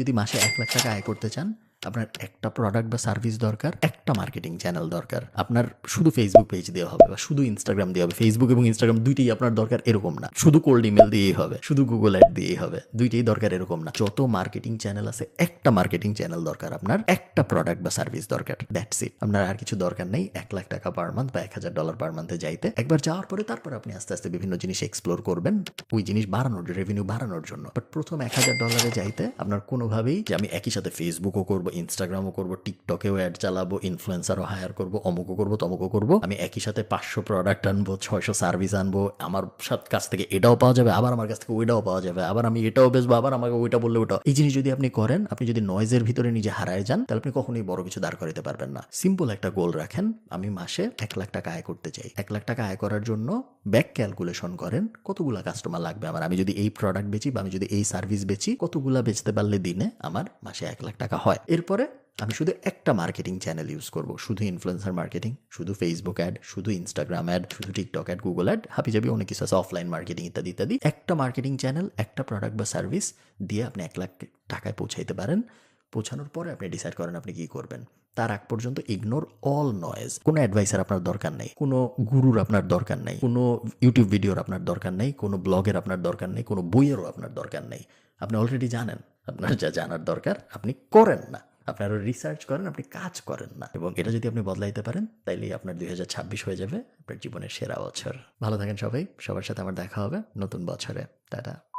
যদি মাসে এক লাখ টাকা আয় করতে চান আপনার একটা প্রোডাক্ট বা সার্ভিস দরকার, একটা মার্কেটিং চ্যানেল দরকার। আপনার শুধু ফেসবুক পেজ দেওয়া হবে বা শুধু ইনস্টাগ্রাম দেওয়া হবে। ফেসবুক এবং ইনস্টাগ্রাম দুইটাই আপনার দরকার এরকম না। শুধু কোল্ড ইমেল দিয়েই হবে, শুধু গুগল অ্যাড দিয়েই হবে, দুইটাই দরকার এরকম না। যত মার্কেটিং চ্যানেল আছে, একটা মার্কেটিং চ্যানেল দরকার আপনার, একটা প্রোডাক্ট বা সার্ভিস দরকার। দ্যাটস ইট আপনার আর কিছু দরকার নেই। এক লাখ টাকা পার মান্থ বা এক হাজার ডলার পার মান্থে যাইতে। একবার যাওয়ার পরে তারপর আপনি আস্তে আস্তে বিভিন্ন জিনিস এক্সপ্লোর করবেন। ওই জিনিস বাড়ানোর রেভিনিউ বাড়ানোর জন্য। বাট প্রথম এক হাজার ডলারে যাইতে আপনার কোনোভাবেই যে আমি একই সাথে ফেসবুকও করব ইনস্টাগ্রামও করব টিকটকেও অ্যাড চালাবো ইনফ্লুয়েন্সারও হায়ার করব, অমুকও করব, তমুকও করব। আমি একই সাথে পাঁচশো প্রোডাক্ট আনব, ছয়শো সার্ভিস আনব, আমার সাথে কাছ থেকে এটাও পাওয়া যাবে, আবার আমার কাছ থেকে ওইটাও পাওয়া যাবে, আবার আমি এটাও বেচবো, আবার আমাকে ওইটা বললে ওটা এই জিনিস যদি আপনি করেন, আপনি যদি নয়েজের ভিতরে নিজে হারায় যান, তাহলে আপনি কখনোই বড় কিছু দাঁড় করাতে পারবেন না। সিম্পল একটা গোল রাখেন, আমি মাসে এক লাখ টাকা আয় করতে চাই। এক লাখ টাকা আয় করার জন্য ব্যাক ক্যালকুলেশন করেন, কতগুলা কাস্টমার লাগবে আমার? আমি যদি এই প্রোডাক্ট বেচি বা আমি যদি এই সার্ভিস বেচি, কতগুলা বেচতে পারলে দিনে আমার মাসে এক লাখ টাকা হয়? এরপরে আমি শুধু একটা মার্কেটিং চ্যানেল ইউজ করব, শুধু ইনফ্লুয়েন্সার মার্কেটিং শুধু ফেসবুক অ্যাড শুধু ইনস্টাগ্রাম অ্যাড শুধু টিকটক অ্যাড গুগল অ্যাড হাবি যাবি অনেক কিছু আছে অফলাইন মার্কেটিং ইত্যাদি ইত্যাদি। একটা মার্কেটিং চ্যানেল একটা প্রোডাক্ট বা সার্ভিস দিয়ে আপনি এক লাখ টাকায় পৌঁছাইতে পারেন। পৌঁছানোর পরে আপনি ডিসাইড করেন আপনি কি করবেন। তার আগ পর্যন্ত ইগনোর অল নয়েজ কোনো অ্যাডভাইসার আপনার দরকার নেই, কোনো গুরুর আপনার দরকার নেই, কোনো ইউটিউব ভিডিওর আপনার দরকার নেই, কোনো ব্লগের আপনার দরকার নেই, কোনো বইয়েরও আপনার দরকার নেই। আপনি অলরেডি জানেন, আপনার যা জানার দরকার আপনি করেন না। আপনি আরও রিসার্চ করেন, আপনি কাজ করেন না। এবং এটা যদি আপনি বদলাইতে পারেন, তাইলে আপনার দুই হাজার ছাব্বিশ হয়ে যাবে, আপনার জীবনের সেরা বছর। ভালো থাকেন সবাই, সবার সাথে আমার দেখা হবে নতুন বছরে। টাটা।